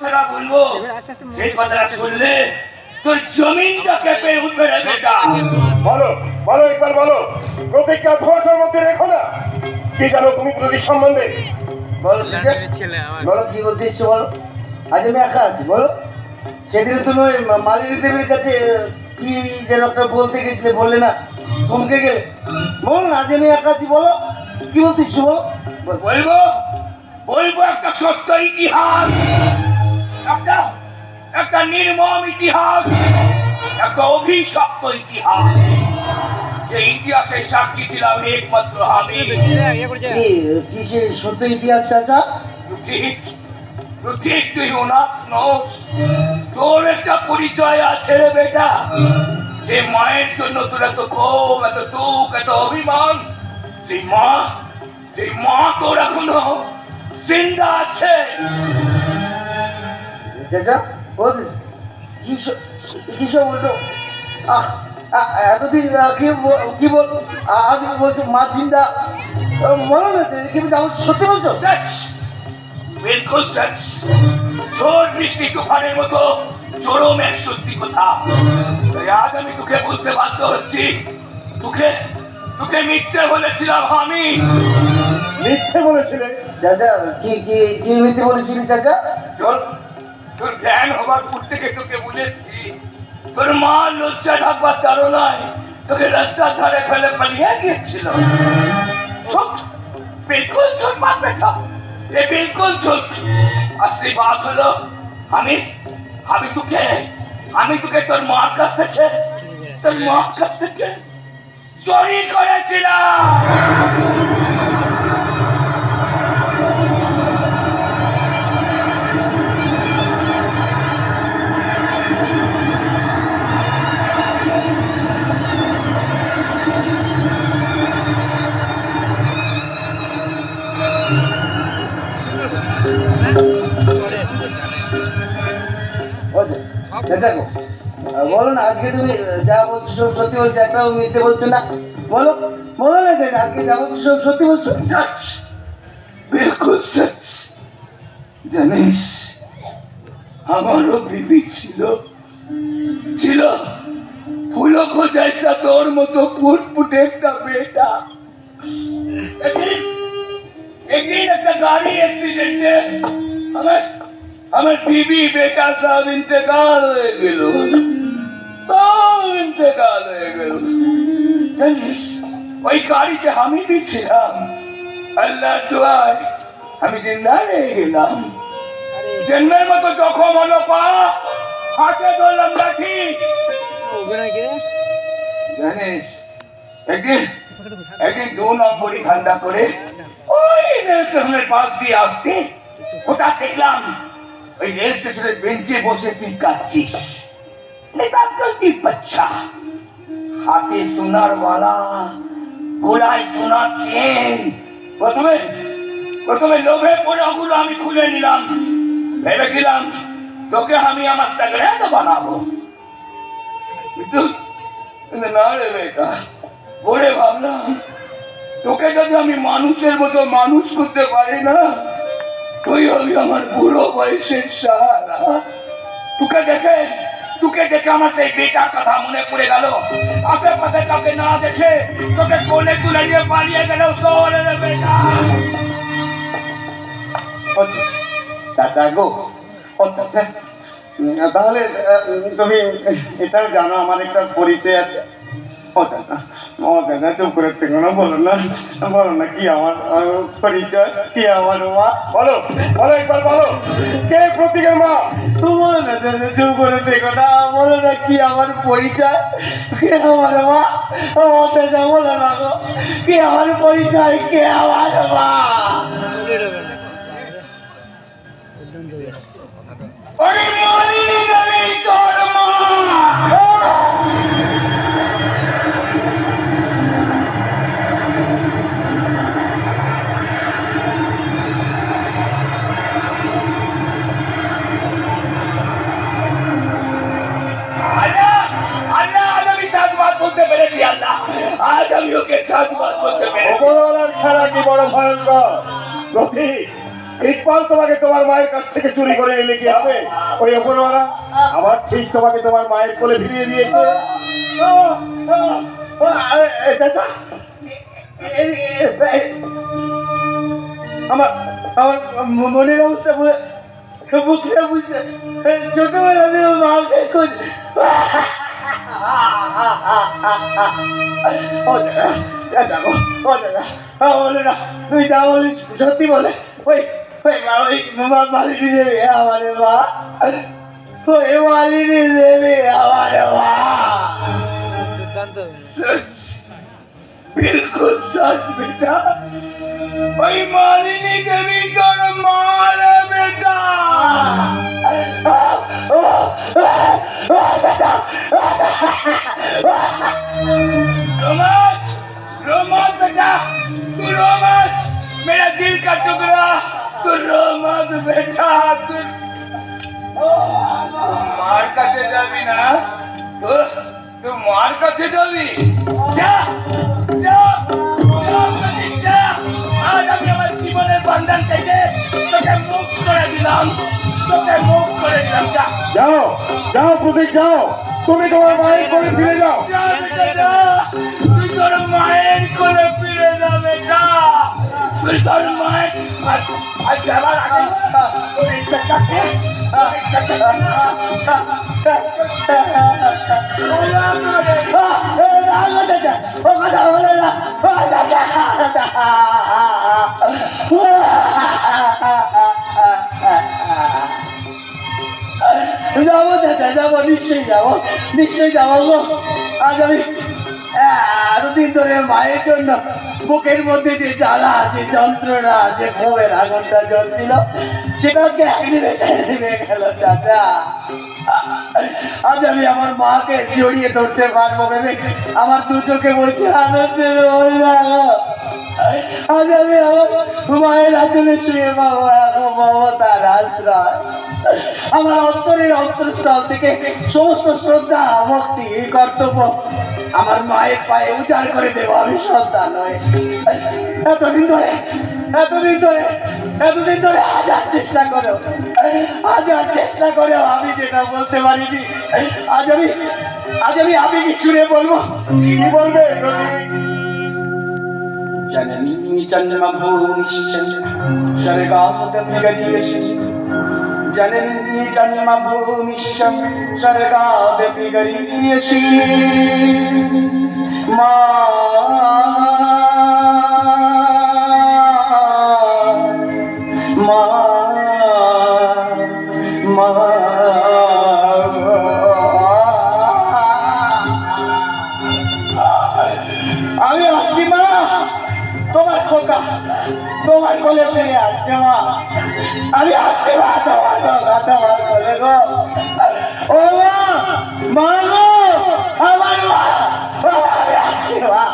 কথাটা বলব? সেই কথাটা শুনলে তোর জমিনটা কেঁপে উঠবে রে বেটা বলো বলো একবার বলো। প্রতিজ্ঞা ধোয়াশার মধ্যে রেখো না। কি জানো তুমি প্রতীক সম্বন্ধে? বলো বলো কি ইচ্ছে বলো। আজ আমি একা আছি বলো। সেদিন তুমি ওই মালিনী দেবীর কাছে কি যেন একটা বলতে গেছিলে বললে না থমকে গেলে। বলো না আজ আমি একা আছি বলো। কি বলো বলো। বলব? বলব একটা সত্য ইতিহাস। একটা একটা নির্মম ইতিহাস একটা অভিশপ্ত ইতিহাস। যে ইতিহাসের সাক্ষী ছিলাম একমাত্র আমি কি কি সত্য ইতিহাস চাচা? ঠিক তুই অনাথ নোস। তোর একটা পরিচয় আছে রে বেটা। যে মায়ের জন্য তোর এত ক্ষোভ এত দুঃখ এত অভিমান। সেই মা সেই মা তোর এখনও জিন্দা আছে। চাচা বলতে কি স- কি উল্টো? আহ এতদিন কি কি বল আজ বলছো মা চিন্তা মনে না কি বলছো সত্যি বলছো? বিলকুল ঝড় বৃষ্টি তুফানের মতো চরম এক সত্যি কথা। আজ আমি তোকে বলতে বাধ্য হচ্ছি। তোকে তোকে মিথ্যে বলেছিলাম আমি। মিথ্যে বলেছিলে? চাচা কি কি কি মিথ্যে বলেছিলি চাচা? তোর তোর জ্ঞান হবার পর থেকে তোকে বলেছি তোর মা লজ্জা ঢাকবার তাড়নায় তোকে রাস্তার ধারে ফেলে পালিয়ে গিয়েছিল। বিলকুল ছোট বেটা এ বিলকুল ছোট আসলি বাদ হলো আমি। আমি তোকে আমি তোকে তোর মার কাছ তোর মার কাছ থেকে চুরি করেছিলাম। দেখো বলো না, আজকে তুমি যা বলছো সত্যি বলছো, একটাও মিথ্যে বলছো না। বলো বলো না যে আজকে যা বলছো সব সত্যি বলছো। বিলকুল সচ জানিস আমারও বিবি ছিল ছিল ফুলক জায়সা তোর মতো ফুটফুটে একটা বেটা একদিন একটা গাড়ি অ্যাক্সিডেন্টে আমার আমার বিবি বেটা সব ইন্তেকাল হয়ে গেল। সব ইন্তেকাল হয়ে গেল। জানিস ওই গাড়িতে আমি দিচ্ছিলাম আল্লাহ দোয়ায় আমি জিন্দা রয়ে গেলাম। জন্মের মতো জখম হলো পা। হাতে ধরলাম লাঠি। জানিস একদিন একদিন দু নম্বরই ঠান্ডা করে ওই রেল স্টেশনের পাশ দিয়ে আসতে ওটা দেখলাম। ওই রেল স্টেশনের বেঞ্চে বসে তুই কাঁদছিস। বাচ্চা হাতে সোনার সোনার চেন। প্রথমে প্রথমে লোভে পড়ে ওগুলো আমি খুলে নিলাম। ভেবেছিলাম, তোকে আমি আমার সাগরেতে বানাবো। কিন্তু না রে বেটা পরে ভাবলাম, তোকে যদি আমি মানুষের মতো মানুষ করতে পারি না, তুই হবি আমার বুড়ো। বয়সের সাহারা তোকে দেখে তোকে দেখে আমার সেই বেটার কথা মনে পড়ে গেল। আশেপাশে কাউকে না দেখে তোকে কোলে তুলে নিয়ে পালিয়ে গেল শহরে রে বেটা চাচা গো উম, তাহলে তুমি এটাও জানো আমার একটা পরিচয় আছে। ও চাচা ও চাচা চুপ করে থেকো না বলো না বলো না কি আমার পরিচয় কি আমার মা? বলো বলো একবার বলো। কে প্রতীকের মা? না চাচা চুপ করে থেকো না বলো না কি আমার পরিচয়? কে আমার মা? ও চাচা বলো না গো কি আমার পরিচয় কে আমার মা? ওরে বলতে পেরেছি আল্লাহ। আজ আমি ওকে সাজবাদ বলতে পেরেছি। কি বড় ভয়ঙ্কর? প্রতীক ইকবাল তোমাকে তোমার মায়ের কাছ থেকে চুরি করে এনে কি হবে? ওই ওপরওয়ালা আবার ঠিক তোমাকে তোমার মায়ের কোলে ফিরিয়ে দিয়েছে। আমার আমার মনের অবস্থা বুঝে বুঝতে বুঝতে ছোটবেলা থেকে মাকে খুঁজ Otra, ya estamos, otra, otra, no estamos, yo te volé, oye, oye, oye, mamá, madre, ni se vea, vale, va, oye, madre, ni se vea, vale, va. बिल्कुल सच बेटा भाई मालिनी के भी कर मार बेटा रोमांच रोमांच बेटा तू रोमांच मेरा दिल का टुकड़ा तू रोमांच बेटा तू মার কাছে যাবি না তো তুই মার কাছে যাবি যা যা যা প্রদীপ, যা আজ আমি আমার জীবনের বন্ধন থেকে তোকে মুক্ত করে দিলাম করে যাও যাও প্রতীক যাও তুমি তোমার মায়ের কোলে ফিরে যাও। তুই তোর মায়ের কোলে ফিরে যাবে তুই তোর মায়ের আর আর যাবার আগে তোর ইচ্ছাটাকে তোর ইচ্ছাটাকে যাব নিশ্চয়ই যাব নিশ্চয়ই যাব আজ আমি এতদিন ধরে মায়ের জন্য বুকের মধ্যে যে জ্বালা, যে যন্ত্রণা, যে ক্ষোভের আগুনটা জ্বলছিল সেটা আজকে একদিনে ছেড়ে নেমে গেল, চাচা। আজ আমি আমার মাকে জড়িয়ে ধরতে পারব ভেবে আমার দু চোখে আনন্দের আজ আমি আমার মায়ের শুয়ে আশ্রয়। আমার অন্তরের অন্তরস্থল থেকে সমস্ত শ্রদ্ধা, ভক্তি, কর্তব্য আমার মায়ের পায়ে উজাড় করে দেবো আমি সন্তান নয় এতদিন ধরে এতদিন ধরে এতদিন ধরে হাজার চেষ্টা করো হাজার চেষ্টা করেও আমি যেটা বলতে পারিনি আজ আমি আজ আমি আমি কি শুনে বলব কি বলবে জননী জন্মভূমিশ্চ স্বর্গামত গিয়েছি ജനനീ ജന്മഭൂമിശം സർഗാദ വിഗരീയസി മാ আমি আসছি মা। তোমার খোকা, তোমার কলে ফিরে আসছে মা। আমি আসছি মা তোমার খোকা তোমার কোলে গো ও মা মা গো আমার মা ও, আমি আসছি মা